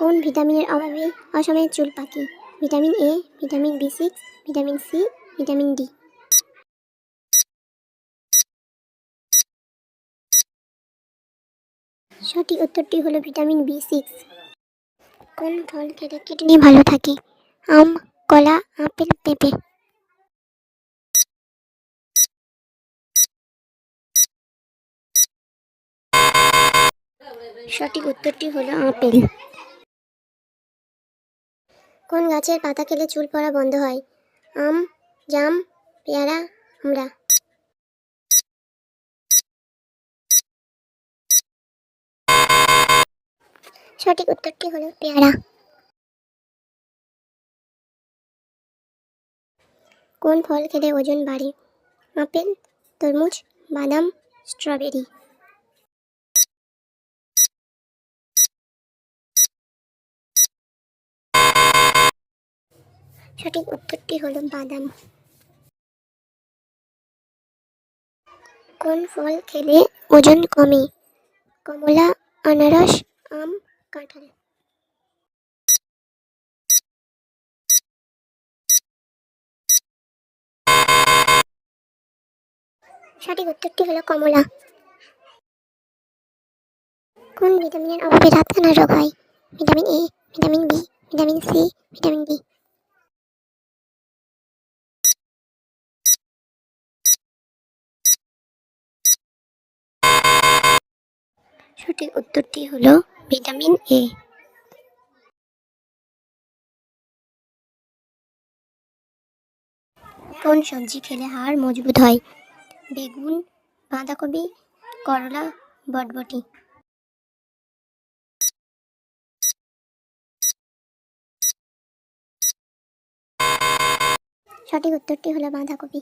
কোন ভিটামিনের অভাবে অসময়ে চুল পাকে? Vitamin A vitamin B six vitamin C vitamin D সঠিক উত্তরটি হলো ভিটামিন বি সিক্স কোন ফল খেলে কিডনি ভালো থাকে? আম, কলা, আপেল, পেঁপে। সঠিক উত্তরটি হলো আপেল। কোন গাছের পাতা খেলে চুল পড়া বন্ধ হয়? আম, জাম, পেয়ারা, আমরা। সঠিক উত্তরটি হলো পেয়ারা। কোন ফল খেলে ওজন বাড়ে? আপেল, তরমুজ, বাদাম, স্ট্রবেরি। সঠিক উত্তরটি হলো বাদাম। কোন ফল খেলে ওজন কমে? কমলা, আনারস, আম, কাঁঠাল। সঠিক উত্তরটি হলো কমলা। কোন ভিটামিনের অভাবে রাতকানা রোগ হয়? Vitamin A vitamin B vitamin C সঠিক উত্তরটি হলো ভিটামিন এ কোন সবজি খেলে হাড় মজবুত হয়? বেগুন, বাঁধাকপি, করলা, বটবটি। সঠিক উত্তরটি হলো বাঁধাকপি।